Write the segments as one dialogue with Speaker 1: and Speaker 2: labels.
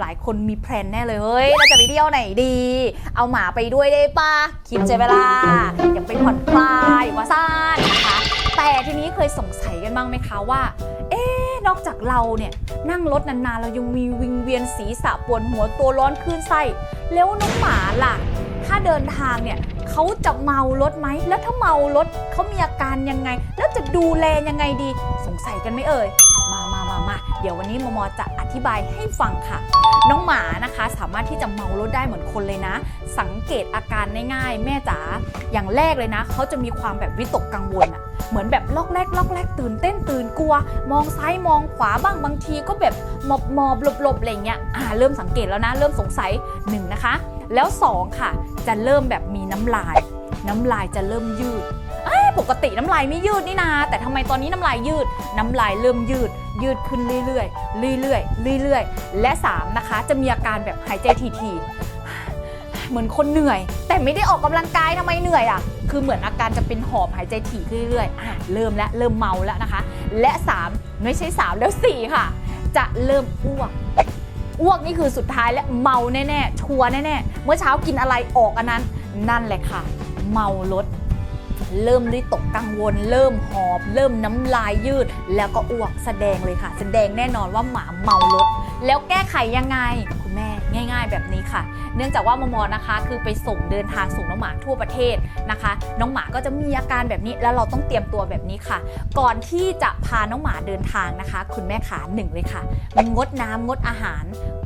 Speaker 1: หลายคนมีแพลนแน่เลย เฮ้ย เราจะไปเที่ยวไหนดี เอาหมาไปด้วยได้ปะคิดใจเวลา อยากไปผ่อนคลายว่าซ่านนะคะ แต่ทีนี้เคยสงสัยกันบ้างไหมคะว่า เอ๊นอกจากเราเนี่ยนั่งรถนานๆ เรายังมีวิงเวียนศีรษะปวดหัวตัวร้อนคลื่นไส้ แล้วน้องหมาล่ะ ถ้าเดินทางเนี่ยเขาจะเมารถไหม แล้วถ้าเมารถเขามีอาการยังไง แล้วจะดูแลยังไงดี สงสัยกันไหมเอ่ย มาเดี๋ยววันนี้มมจะอธิบายให้ฟังค่ะ น้องหมานะคะ สามารถที่จะเมารถได้เหมือนคนเลยนะ สังเกตอาการง่ายๆ แม่จ๋าอย่างแรกเลยนะเขาจะมีความแบบวิตกกังวลอะเหมือนแบบล็อกแรกล็อกแรกตื่นเต้นตื่นกลัว มองซ้ายมองขวาบ้างบางทีก็แบบหมอบหมอบหลบหลบอะไรเงี้ยอ่าเริ่มสังเกตแล้วนะ เริ่มสงสัยหนึ่งนะคะ แล้วสองค่ะ จะเริ่มแบบมีน้ำลาย น้ำลายจะเริ่มยืด ปกติน้ำลายไม่ยืดนี่นา แต่ทำไมตอนนี้น้ำลายยืด น้ำลายเริ่มยืด ยืดขึ้นเรื่อยๆเรื่อยๆเรื่อยๆ และ 3 นะคะ จะมีอาการแบบหายใจทีๆเหมือนคนเหนื่อย แต่ไม่ได้ออกกำลังกายทำไมเหนื่อยอะคือเหมือนอาการจะเป็นหอบหายใจถี่ขึ้นเรื่อยๆอะเริ่มแล้วเริ่มเมาแล้วนะคะ และ 3 ไม่ใช่ 3 แล้ว 4 ค่ะ จะเริ่มอ้วกอ้วกนี่คือสุดท้ายและเมาแน่ๆชัวแน่ๆเมื่อเช้ากินอะไรออกอันนั้น นั่นแหละค่ะ เมารถ เริ่มวิตกกังวล เริ่มหอบ เริ่มน้ำลายยืด แล้วก็อ้วกแสดงเลยค่ะ แสดงแน่นอนว่าหมาเมารถ แล้วแก้ไขยังไงคุณแม่ง่าย ๆ แบบนี้ค่ะ เนื่องจากว่ามมอนะคะ คือไปส่งเดินทางส่งน้องหมาทั่วประเทศนะคะ น้องหมาก็จะมีอาการแบบนี้แล้วเราต้องเตรียมตัวแบบนี้ค่ะ ก่อนที่จะพาน้องหมาเดินทางนะคะ คุณแม่ขาหนึ่งเลยค่ะงดน้ำงดอาหาร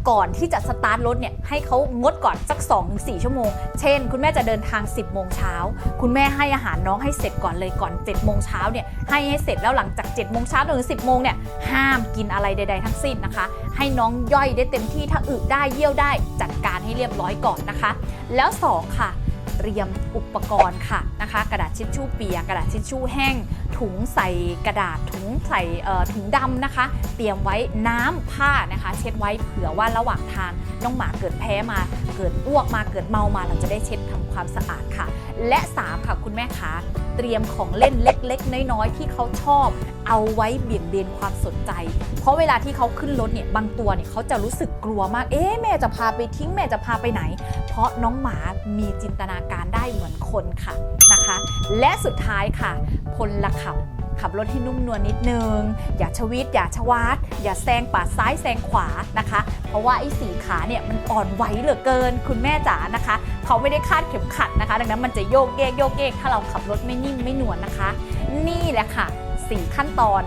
Speaker 1: ก่อนที่จะสตาร์ทรถเนี่ยให้เขางดก่อนสัก 2-4 ชั่วโมง เช่น คุณแม่จะเดินทาง 10 โมงเช้า คุณแม่ให้อาหารน้องให้เสร็จก่อนเลยก่อน 7 โมงเช้าเนี่ยให้ให้เสร็จแล้วหลังจาก 7 โมงเช้าถึง 10 โมงเนี่ยห้ามกินอะไรใด ๆ ทั้งสิ้นนะคะ ให้น้องย่อยได้เต็มที่ถ้าอึได้เยี่ยวได้จัดการให้เรียบร้อยก่อนนะคะ แล้ว 2 ค่ะ เตรียมอุปกรณ์ค่ะนะคะ กระดาษทิชชู่เปียกกระดาษทิชชู่แห้ง ถุงใส่กระดาษถุงใส่ถุงดำนะคะ เตรียมไว้น้ำผ้านะคะ เช็ดไว้เผื่อว่าระหว่างทางน้องหมาเกิดแพ้มาเกิดอ้วกมาเกิดเมามาเราจะได้เช็ดทำความสะอาดค่ะ และ 3 ค่ะคุณแม่คะเตรียมของเล่นเล็ก ๆ น้อยๆที่เขาชอบ เอาไว้เบี่ยงเบนความสนใจ เพราะเวลาที่เขาขึ้นรถเนี่ยบางตัวเนี่ยเขาจะรู้สึกกลัวมาก เอ๊ะแม่จะพาไปทิ้งแม่จะพาไปไหน เพราะน้องหมามีจินตนาการได้เหมือนคนค่ะนะคะ และสุดท้ายค่ะ พลขับขับรถให้นุ่มนวลนิดนึง อย่าชวิต อย่าชวาด อย่าแซงปาดซ้ายแซงขวานะคะ เพราะว่าไอ้สีขาเนี่ยมันอ่อนไหวเหลือเกิน คุณแม่จ๋านะคะ เขาไม่ได้คาดเข็มขัดนะคะ ดังนั้นมันจะโยกเยกโยกเยกถ้าเราขับรถไม่นิ่งไม่นวลนะคะ นี่แหละค่ะ สี่ขั้นตอน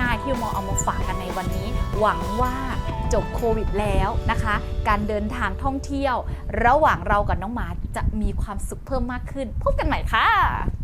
Speaker 1: ง่ายๆ ที่มอเอามาฝากกันในวันนี้ หวังว่าจบโควิดแล้วนะคะ การเดินทางท่องเที่ยว ระหว่างเรากับน้องหมาจะมีความสุขเพิ่มมากขึ้น พบกันใหม่ค่ะ